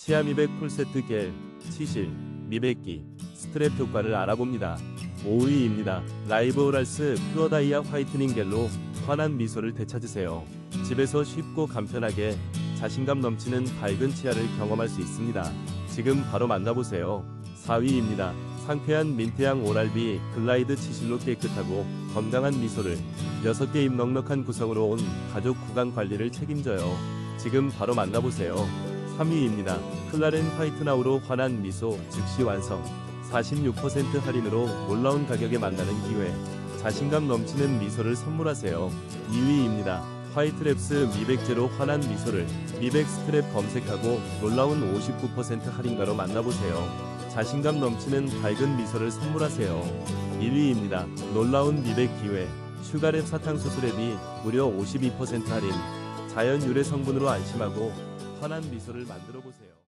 치아 미백 풀세트 겔, 치실, 미백기, 스트랩 효과를 알아봅니다. 5위입니다. 라이브 오랄스 퓨어 다이아 화이트닝 겔로 환한 미소를 되찾으세요. 집에서 쉽고 간편하게 자신감 넘치는 밝은 치아를 경험할 수 있습니다. 지금 바로 만나보세요. 4위입니다. 상쾌한 민트향 오랄비 글라이드 치실로 깨끗하고 건강한 미소를 6개 입 넉넉한 구성으로 온 가족 구강 관리를 책임져요. 지금 바로 만나보세요. 3위입니다. 클라렌 화이트나우로 환한 미소 즉시 완성. 46% 할인으로 놀라운 가격에 만나는 기회. 자신감 넘치는 미소를 선물하세요. 2위입니다. 화이트랩스 미백제로 환한 미소를 미백 스트랩 검색하고 놀라운 59% 할인가로 만나보세요. 자신감 넘치는 밝은 미소를 선물하세요. 1위입니다. 놀라운 미백 기회. 슈가랩 사탕수수랩이 무려 52% 할인. 자연 유래 성분으로 안심하고 환한 미소를 만들어 보세요.